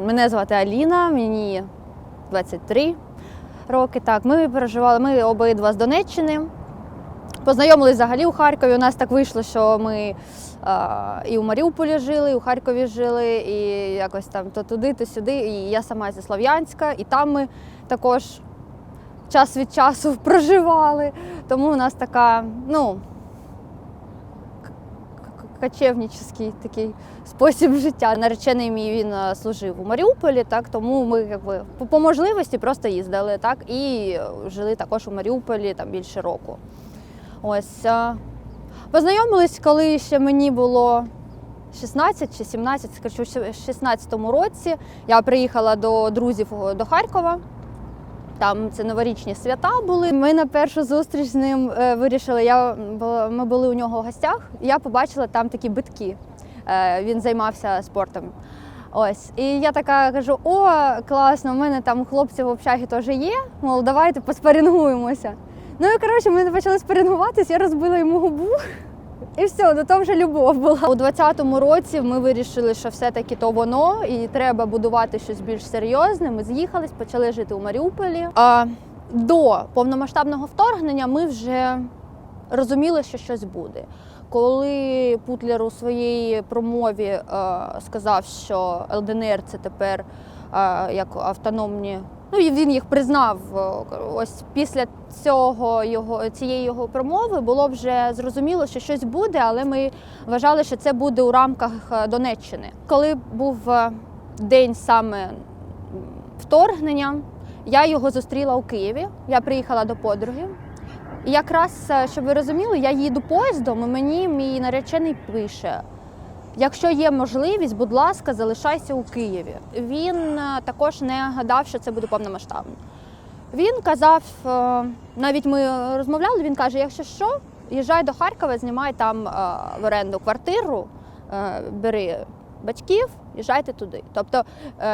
Мене звати Аліна, мені 23 роки. Так, ми переживали, ми обидва з Донеччини. Познайомились взагалі у Харкові. У нас так вийшло, що ми а, і у Маріуполі жили, і у Харкові жили, і якось там то туди, то сюди. І я сама зі Слов'янська, і там ми також час від часу проживали. Тому у нас така, ну, кочевнический такий спосіб життя. Наречений мій він е, служив у Маріуполі, так тому ми якби по, можливості просто їздили, так і е, жили також у Маріуполі там більше року. Ось е, познайомились, коли ще мені було 16 чи 17, скажу, в 16-му році я приїхала до друзів до Харкова. Там це новорічні свята були. Ми на першу зустріч з ним е, вирішили. Я ми були у нього в гостях. Я побачила там такі битки. Е, Він займався спортом. Ось, і я така кажу: о, класно, у мене там хлопці в общагі теж є. Мол, давайте поспорінгуємося. Ну і коротше, ми почали спорінгуватись, я розбила йому губу. І все, ну то вже любов була. У 20-му році ми вирішили, що все-таки то воно, і треба будувати щось більш серйозне. Ми з'їхались, почали жити у Маріуполі. А до повномасштабного вторгнення ми вже розуміли, що щось буде. Коли Путлер у своїй промові е, сказав, що ЛДНР це тепер е, як автономні. Ну він їх признав. е, Ось після цього його цієї його промови було вже зрозуміло, що щось буде, але ми вважали, що це буде у рамках е, Донеччини. Коли був е, день саме вторгнення, я його зустріла у Києві. Я приїхала до подруги. І якраз, щоб ви розуміли, я їду поїздом, і мені мій наречений пише. Якщо є можливість, будь ласка, залишайся у Києві. Він е, також не гадав, що це буде повномасштабно. Він казав, е, навіть ми розмовляли, він каже: якщо що, їжджай до Харкова, знімай там е, в оренду квартиру, бери батьків, їжджайте туди. Тобто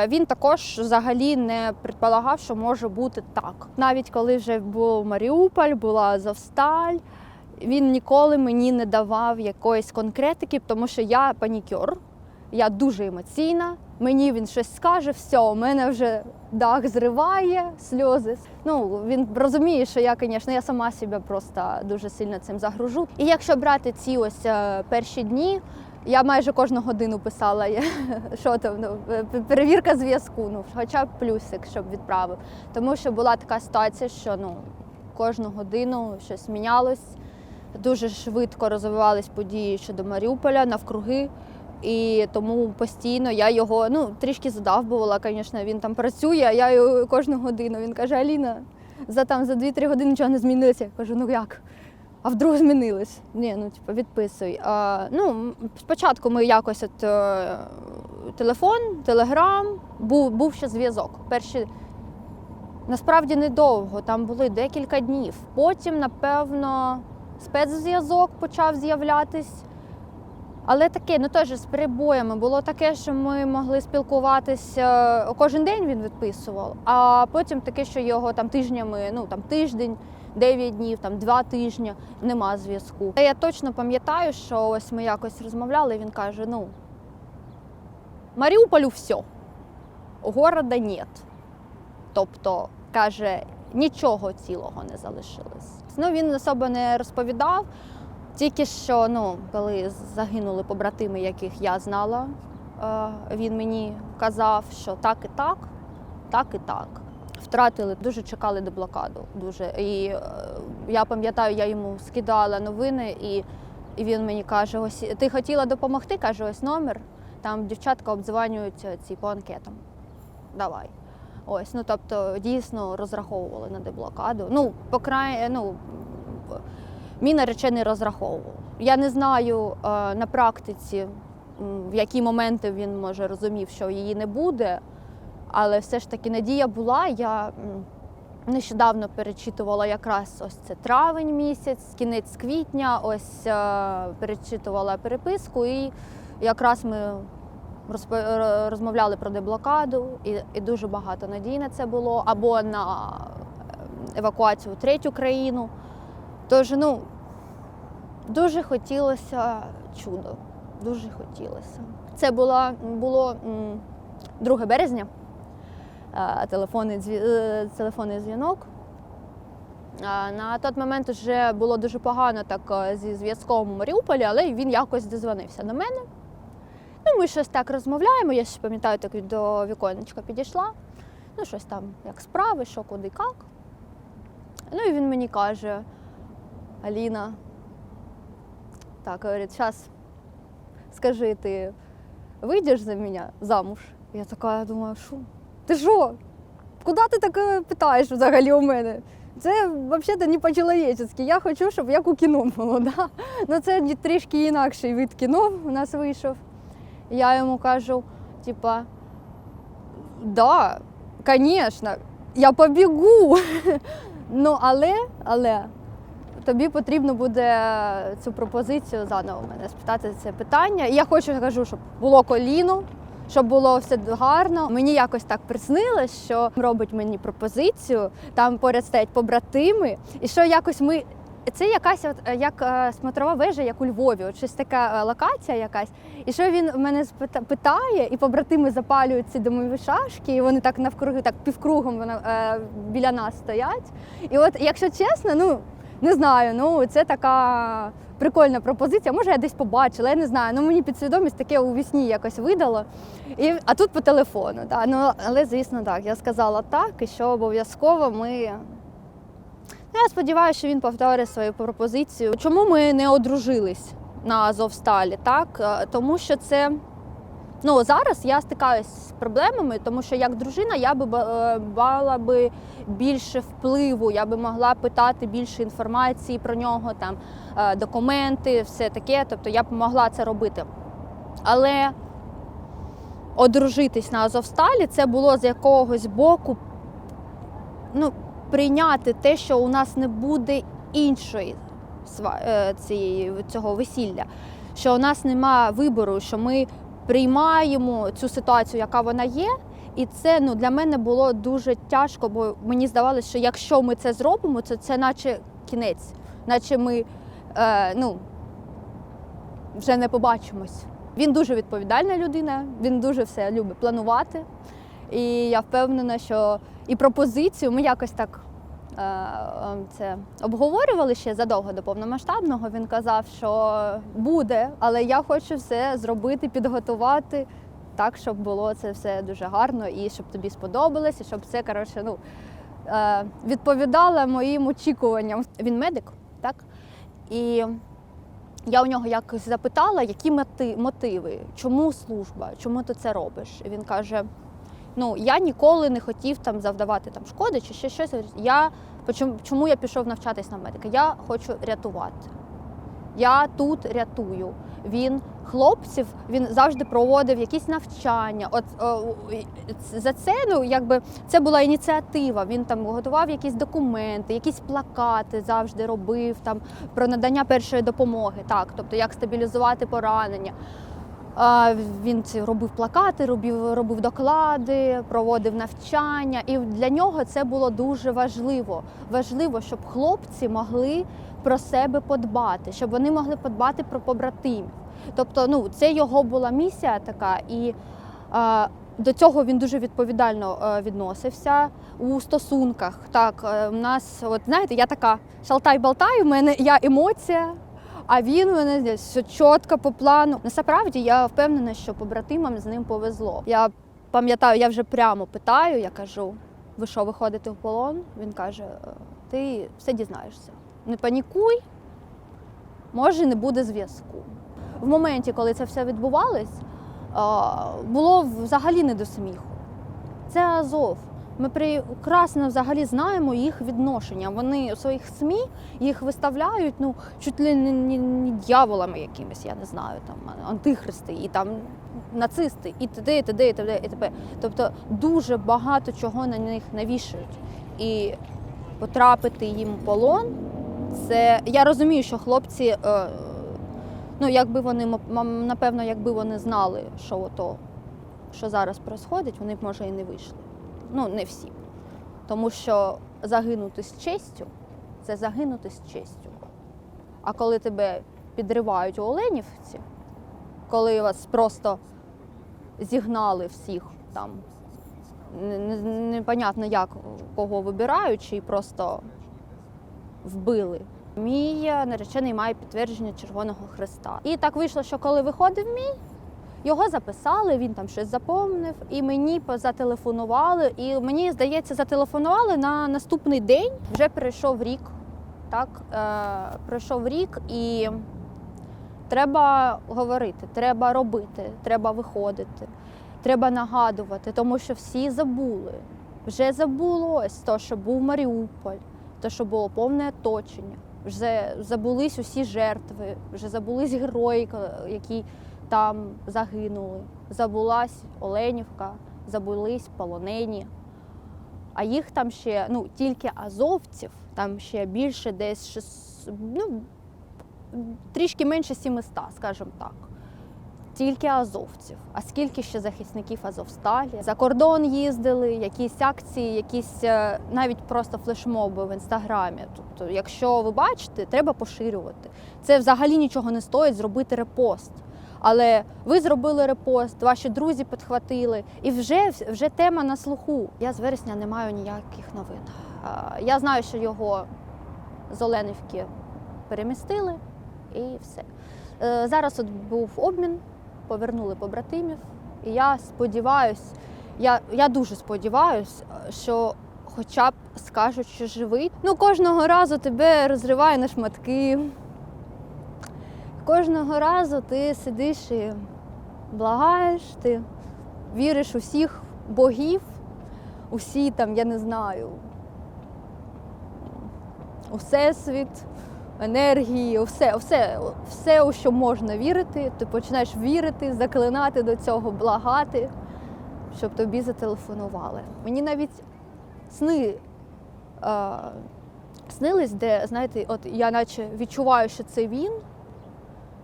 він також взагалі не предполагав, що може бути так. Навіть коли вже був Маріуполь, була Азовсталь, він ніколи мені не давав якоїсь конкретики, тому що я панікер, я дуже емоційна. Мені він щось скаже, все, у мене вже дах зриває, сльози. Ну він розуміє, що я, звісно, я сама себе просто дуже сильно цим загружу. І якщо брати ці ось е, перші дні, я майже кожну годину писала, що там, ну, е, перевірка зв'язку, ну, хоча б плюсик, щоб відправив. Тому що була така ситуація, що ну, кожну годину щось мінялось. Дуже швидко розвивались події щодо Маріуполя навкруги. І тому постійно я його ну трішки задавбувала, звісно, він там працює, а я його кожну годину. Він каже: Аліна, за там за 2-3 години нічого не змінилося. Я кажу, ну як? А вдруг змінилось? Ні, ну типу, відписуй. А, ну, спочатку ми якось от е, телефон, телеграм, був, був ще зв'язок. Перші насправді недовго, там були декілька днів. Потім, напевно, спецзв'язок почав з'являтись. Але таке, ну теж з перебоями. Було таке, що ми могли спілкуватися кожен день він відписував, а потім таке, що його там тижнями, ну там тиждень, 9 днів, там два тижні, нема зв'язку. Та Я точно пам'ятаю, що ось ми якось розмовляли, і він каже: ну Маріуполю все, города нет. Тобто, каже, нічого цілого не залишилось. Ну він особо не розповідав. Тільки що, ну, коли загинули побратими, яких я знала, е, він мені казав, що так і так, так і так. Втратили, дуже чекали до блокаду. Дуже. І е, я пам'ятаю, я йому скидала новини, і, він мені каже: ось ти хотіла допомогти? каже, ось номер. Там дівчатка обдзванюють е, ці по анкетам. Давай. Ось, ну тобто дійсно розраховували на деблокаду. Ну, по край, ну мій наречений розраховував. Я не знаю е, на практиці, в які моменти він може розумів, що її не буде, але все ж таки надія була. Я нещодавно перечитувала якраз ось це травень місяць, кінець квітня, ось е, перечитувала переписку, і якраз ми розмовляли про деблокаду, і, і дуже багато надій на це було, або на е, евакуацію в третю країну. Тож, ну, дуже хотілося чудо. Дуже хотілося. Це була, було 2 березня. Е, Телефонний, е, телефонний дзвінок. На той момент вже було дуже погано так е, зі зв'язком у Маріуполі, але він якось дозвонився до мене. Ну, ми щось так розмовляємо. Я ще пам'ятаю, так до віконечка підійшла. Ну, щось там, як справи, що куди, як. Ну і він мені каже: Аліна, так, говорить, зараз скажи, ти вийдеш за мене замуж? Я така думаю, що? Ти що? Куди ти таке питаєш взагалі у мене? Це взагалі не по-чоловічески. Я хочу, щоб як у кіно було. Да? Ну це трішки інакший вид кіно у нас вийшов. Я йому кажу, типа, да, звісно, я побігу. Ну, але, але тобі потрібно буде цю пропозицію заново мене спитати це питання. І я хочу кажу, щоб було коліно, щоб було все гарно. Мені якось так приснилось, що робить мені пропозицію, там поряд стоять побратими, і що якось ми. Це якась от е, як е, смотрова вежа, як у Львові, от щось така е, локація якась. І що він мене питає, і побратими запалюють ці домові шашки, і вони так навкруги, так півкругом вона, біля нас стоять. І от, якщо чесно, ну не знаю, ну це така прикольна пропозиція. Може, я десь побачила, я не знаю. Ну мені підсвідомість таке у вісні якось видало. І, а тут по телефону. Да. Ну, але звісно, так. Я сказала так, і що обов'язково ми. Я сподіваюся, що він повторить свою пропозицію. Чому ми не одружились на Азовсталі? Так? Е, Тому що це. Ну, зараз я стикаюся з проблемами, тому що як дружина я би е, мала би більше впливу, я би могла питати більше інформації про нього, там е, документи, все таке. Тобто я б могла це робити. Але одружитись на Азовсталі це було з якогось боку ну, прийняти те, що у нас не буде іншої е, цієї, цього весілля, що у нас немає вибору, що ми приймаємо цю ситуацію, яка вона є. І це ну, для мене було дуже тяжко, бо мені здавалося, що якщо ми це зробимо, то це наче кінець, наче ми е, ну, вже не побачимось. Він дуже відповідальна людина, він дуже все любить планувати. І я впевнена, що і пропозицію ми якось так е, е, це обговорювали ще задовго до повномасштабного. Він казав, що буде, але я хочу все зробити, підготувати так, щоб було це все дуже гарно і щоб тобі сподобалось, і щоб це коротше, ну, е, відповідало моїм очікуванням. Він медик, так? І я у нього якось запитала, які мотиви, чому служба, чому ти це робиш? І він каже: ну я ніколи не хотів там завдавати там шкоди чи ще щось. Я чому я пішов навчатись на медика? Я хочу рятувати. Я тут рятую. Він хлопців він завжди проводив якісь навчання. От о, за це ну якби це була ініціатива. Він там готував якісь документи, якісь плакати завжди робив там про надання першої допомоги. Так, тобто як стабілізувати поранення. Він робив плакати, робив, робив доклади, проводив навчання. І для нього це було дуже важливо. Важливо, щоб хлопці могли про себе подбати, щоб вони могли подбати про побратимів. Тобто, ну це його була місія така, і а, до цього він дуже відповідально е, відносився у стосунках. Так, е, у нас, от знаєте, я така шалтай-болтай, у мене я емоція. А він мене все чітко по плану. Насправді я впевнена, що побратимам з ним повезло. Я пам'ятаю, я вже прямо питаю, я кажу: ви що, виходите в полон? Він каже: «Е, ти все дізнаєшся. Не панікуй, може, не буде зв'язку. В моменті, коли це все відбувалось, було взагалі не до сміху. Це Азов. Ми прекрасно взагалі знаємо їх відношення. Вони у своїх СМІ їх виставляють ну, чуть ли не, не, не дьяволами якимись, я не знаю, там антихристи, і там нацисти, і т.д., і т.д., і т.д., і т.п. Тобто дуже багато чого на них навішують. І потрапити їм в полон, це я розумію, що хлопці, е, ну якби вони напевно, якби вони знали, що ото, що зараз відбувається, вони б може і не вийшли. Ну, не всі. Тому що загинути з честю це загинути з честю. А коли тебе підривають у Оленівці, коли вас просто зігнали всіх там не- не- непонятно як кого вибирають, чи просто вбили. Мій наречений має підтвердження Червоного Христа. І так вийшло, що коли виходив мій, його записали, він там щось запомнив, і мені зателефонували. І мені здається, зателефонували на наступний день. Вже пройшов рік. Так, е, пройшов рік, і треба говорити, треба робити, треба виходити, треба нагадувати, тому що всі забули. Вже забулось то, що був Маріуполь, то, що було повне оточення. Вже забулись усі жертви, вже забулись герої, які там загинули. Забулась Оленівка, забулись полонені. А їх там ще, ну, тільки азовців, там ще більше десь ну, трішки менше 700, скажімо так. Тільки азовців. А скільки ще захисників Азовсталі? За кордон їздили, якісь акції, якісь е, навіть просто флешмоби в інстаграмі. Тобто, якщо ви бачите, треба поширювати. Це взагалі нічого не стоїть зробити репост. Але ви зробили репост, ваші друзі підхватили, і вже, вже тема на слуху. Я з вересня не маю ніяких новин. Я знаю, що його з Оленівки перемістили, і все. Е, Зараз от був обмін, повернули побратимів. І я сподіваюся, я, я дуже сподіваюся, що хоча б скажуть, що живий. Ну, кожного разу тебе розриває на шматки. Кожного разу ти сидиш і благаєш, ти віриш у всіх богів, усі там, я не знаю, у всесвіт, енергії, у все, у все, все, у що можна вірити, ти починаєш вірити, заклинати до цього, благати, щоб тобі зателефонували. Мені навіть сни снились, де, знаєте, от я наче відчуваю, що це він.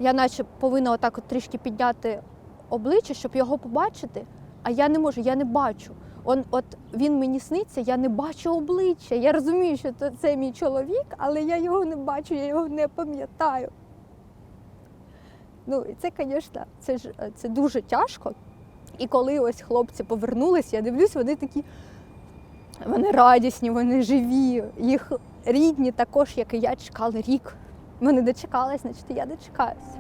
Я наче повинна отак от трішки підняти обличчя, щоб його побачити, а я не можу, я не бачу. Он, от він мені сниться, я не бачу обличчя. Я розумію, що це, мій чоловік, але я його не бачу, я його не пам'ятаю. Ну, і це, звісно, це ж е, це дуже тяжко. І коли ось хлопці повернулись, я дивлюсь, вони такі, вони радісні, вони живі. Їх рідні також, як і я, чекали рік. Вони дочекались, значить, я дочекаюся.